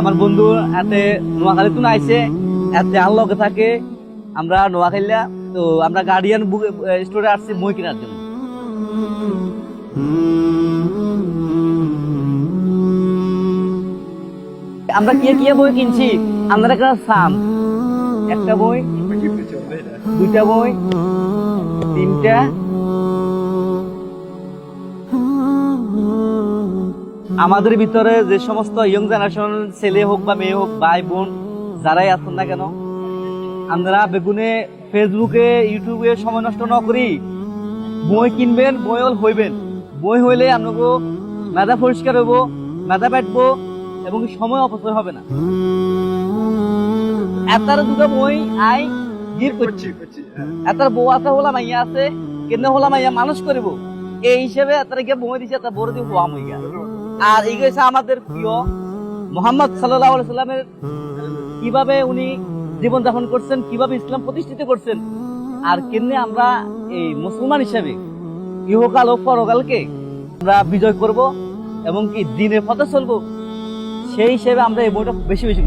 আমার বন্ধু এতে নোয়াখালী তুন আইছে এতে আল্লকে থাকে, আমরা নোয়াখাইলা তো আমরা গার্ডিয়ান বুক স্টোরে আসছি মই কেনার জন্য। আমরা কি কি বই কিনছি? আমরা একটা সাম একটা বই, দুইটা বই, তিনটা আমাদের ভিতরে যে সমস্ত ইয়ং জেনারেশন ছেলে হোক বা মেয়ে হোক, ভাই, বোন, যারাই আছেন না কেন, আমরা বেগুনে ফেসবুকে ইউটিউবে সময় নষ্ট না করি। বই কিনবেন, বই হইবেন। বই হইলে আপনাকে মেধা পরিষ্কার হইব, মেধা পাঠবো এবং সময় অপচয় হবে না। এতার দুটো বই আই গির করছি। এতার বউ আছে, হলা মাইয়া আছে, কেন হলা মাইয়া মানুষ করিব। এই হিসেবে এতার গিয়ে বই দিছে এত বড় দিয়ে হওয়া মাইয়া আর এই গেছে আমাদের প্রিয় মোহাম্মদ সাল্লাহ সাল্লামের, কীভাবে উনি জীবন যাপন করছেন, কীভাবে ইসলাম প্রতিষ্ঠিত করছেন, আর কেমনি আমরা এই মুসলমান হিসেবে ইহকাল ও পরকালকে আমরা বিজয় করব এবং কি দিনে পথে চলবো, সেই হিসেবে আমরা এই বইটা বেশি বেশি